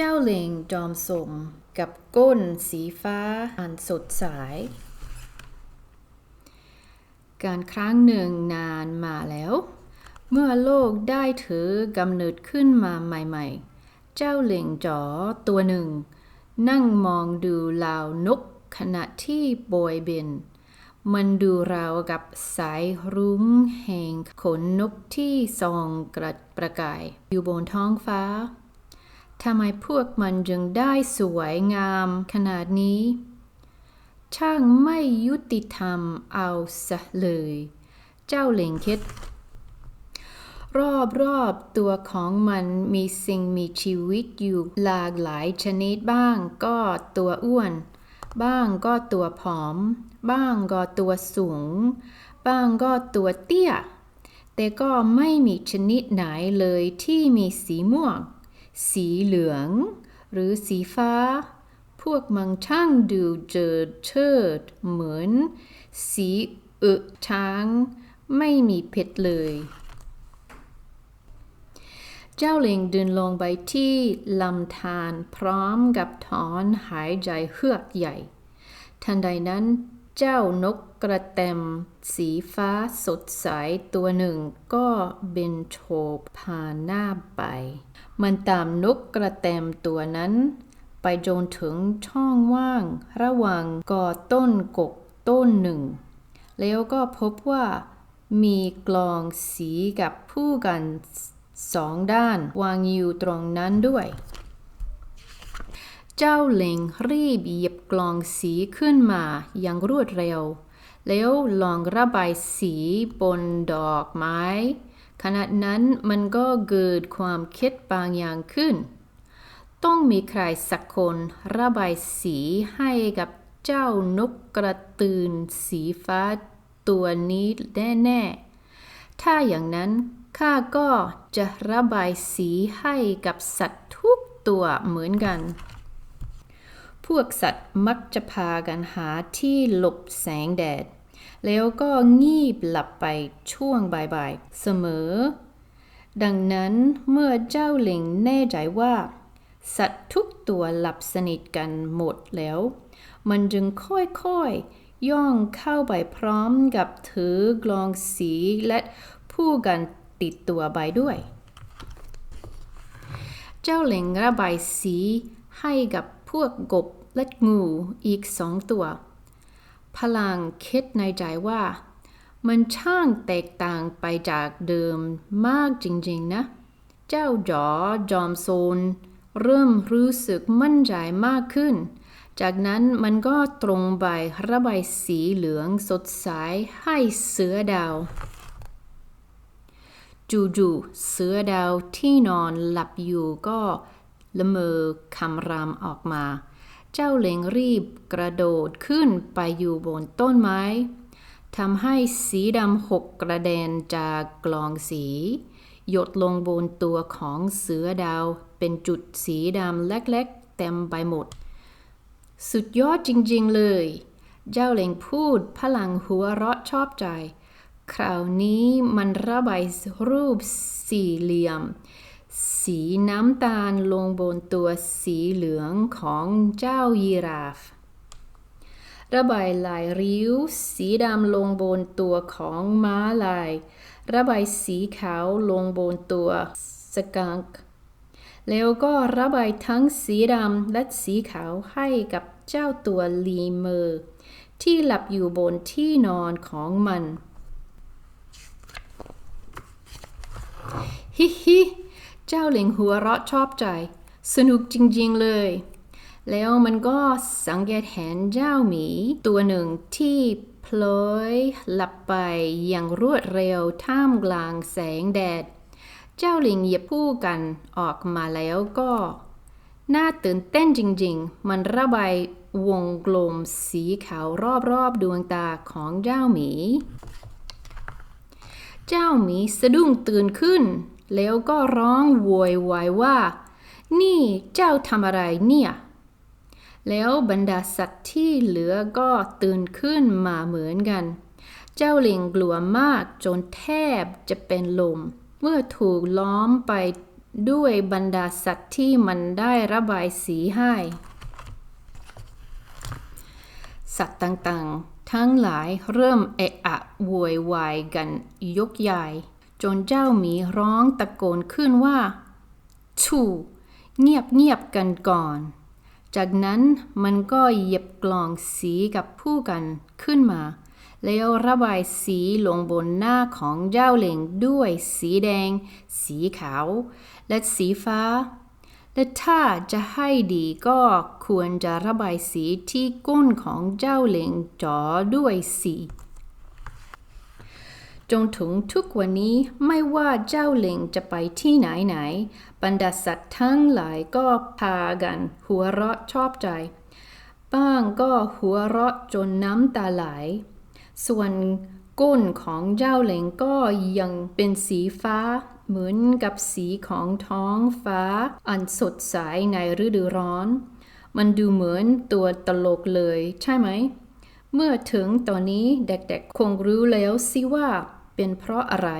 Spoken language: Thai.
เจ้าเหลงจอมสมกับก้นสีฟ้าอันสดใส การครั้งหนึ่งนานมาแล้ว เมื่อโลกได้ถือกำเนิดขึ้นมาใหม่ๆ เจ้าเหล่งจ๋อตัวหนึ่ง นั่งมองดูลาวนกขณะที่โบยบิน มันดูราวกับสายรุ้งแห่งขนนกที่ส่องกระประกาย อยู่บนท้องฟ้า ทำไมพวกมันจึงได้สวยงามขนาดนี้ ช่างไม่ยุติธรรมเอาซะเลย เจ้าเหล่งคิด รอบๆตัวของมันมีสิ่งมีชีวิตอยู่หลากหลายชนิดบ้างก็ตัวอ้วน บ้างก็ตัวผอม บ้างก็ตัวสูง บ้างก็ตัวเตี้ย แต่ก็ไม่มีชนิดไหนเลยที่มีสีม่วง สีเหลือง หรือสีฟ้า พวกมันช่างดูเจิดเชิดเหมือน สีอึช้าง ไม่มีเผ็ดเลย เจ้าเหลงเดินลงไปที่ลำธารพร้อมกับถอนหายใจเฮือกใหญ่ ทันใดนั้น เจ้านกกระแตมสีฟ้าสดใสตัวหนึ่งก็บินโฉบผ่านหน้าไป มันตามนกกระแตมตัวนั้น ไปจนถึงช่องว่าง ระหว่างกอต้นกกต้นหนึ่ง แล้วก็พบว่ามีกลองสีกับผู้กันสองด้านวางอยู่ตรงนั้นด้วย เจ้าเหลงรีบหยิบกลองสีขึ้นมาอย่างรวดเร็ว แล้วลองระบายสีบนดอกไม้ ขณะนั้นมันก็เกิดความคิดบางอย่างขึ้น ต้องมีใครสักคนระบายสีให้กับเจ้านกกระตือนสีฟ้าตัวนี้แน่ๆ ถ้าอย่างนั้นข้าก็จะระบายสีให้กับสัตว์ทุกตัวเหมือนกัน พวกสัตว์มักจะพากันหาที่หลบแสงแดด แล้วก็งีบหลับไปช่วงบ่ายๆ เสมอ ดังนั้นเมื่อเจ้าหลิงแน่ใจว่า สัตว์ทุกตัวหลับสนิทกันหมดแล้ว มันจึงค่อยๆ ย่องเข้าไปพร้อมกับถือกลองสีและผู้กันติดตัวไปด้วย เจ้าเหลงระบายสีให้กับ พวกกบและงูอีกสองตัว พลังคิดในใจว่า มันช่างแตกต่างไปจากเดิมมากจริงๆนะ เจ้าจอจอมโซน เริ่มรู้สึกมั่นใจมากขึ้น จากนั้นมันก็ตรงไประบายสีเหลืองสดใสให้เสือดาวจู่ๆเสือดาวที่นอนหลับอยู่ก็ ละเมอคำรามออกมา เจ้าเหลงรีบกระโดดขึ้นไปอยู่บนต้นไม้ทำให้สีดำหกกระเด็นจากกลองสี หยดลงบนตัวของเสือดาวเป็นจุดสีดำเล็กๆ เต็มไปหมด สุดยอดจริงๆเลย เจ้าเหลงพูดพลังหัวเราะชอบใจ คราวนี้มันระบายรูปสี่เหลี่ยม สีน้ำตาลลงบนตัวสีเหลืองของเจ้ายีราฟ ระบายลายริ้ว สีดำลงบนตัวของม้าลาย ระบายสีขาวลงบนตัวสกังแล้วก็ระบายทั้งสีดำและสีขาวให้กับเจ้าตัวลีเมอร์ ที่หลับอยู่บนที่นอนของมัน ฮิฮิ เจ้าเหลงหัวเราะชอบใจ สนุกจริงๆเลย แล้วมันก็สังเกตเห็นเจ้าหมีตัวหนึ่งที่พลอยหลับไปอย่างรวดเร็วท่ามกลางแสงแดด เจ้าลิงเหยียบผู้กันออกมาแล้วก็ น่าตื่นเต้นจริงๆ มันระบายวงกลมสีขาวรอบๆดวงตาของเจ้าหมี เจ้าหมีสะดุ้งตื่นขึ้น แล้วก็ร้องโวยวายว่า นี่เจ้าทำอะไรเนี่ย แล้วบรรดาสัตว์ที่เหลือก็ตื่นขึ้นมาเหมือนกัน เจ้าลิงกลัวมากจนแทบจะเป็นลม เมื่อถูกล้อมไปด้วยบรรดาสัตว์ที่มันได้ระบายสีให้ สัตว์ต่างๆ ทั้งหลายเริ่มเอะอะโวยวายกันยกใหญ่ จนเจ้าหมีร้องตะโกนขึ้นว่าชูเงียบเงียบกันก่อน จากนั้นมันก็เหยียบกล่องสีกับผู้กันขึ้นมา แล้วระบายสีลงบนหน้าของเจ้าเหล่งด้วยสีแดง สีขาว และสีฟ้า และถ้าจะให้ดีก็ควรจะระบายสีที่ก้นของเจ้าเหล่งจอด้วยสี จนถึงทุกวันนี้ไม่ว่าเจ้าเล่งจะไปที่ไหนไหนๆบรรดาสัตว์ทั้งหลายก็พากันหัวเราะชอบใจ บ้างก็หัวเราะจนน้ำตาไหล ส่วนก้นของเจ้าเหลงก็ยังเป็นสีฟ้า เหมือนกับสีของท้องฟ้า อันสดใสในฤดูร้อน มันดูเหมือนตัวตลกเลยใช่ไหม เมื่อถึงตอนนี้เด็กๆ คงรู้แล้วสิว่า เป็นเพราะอะไร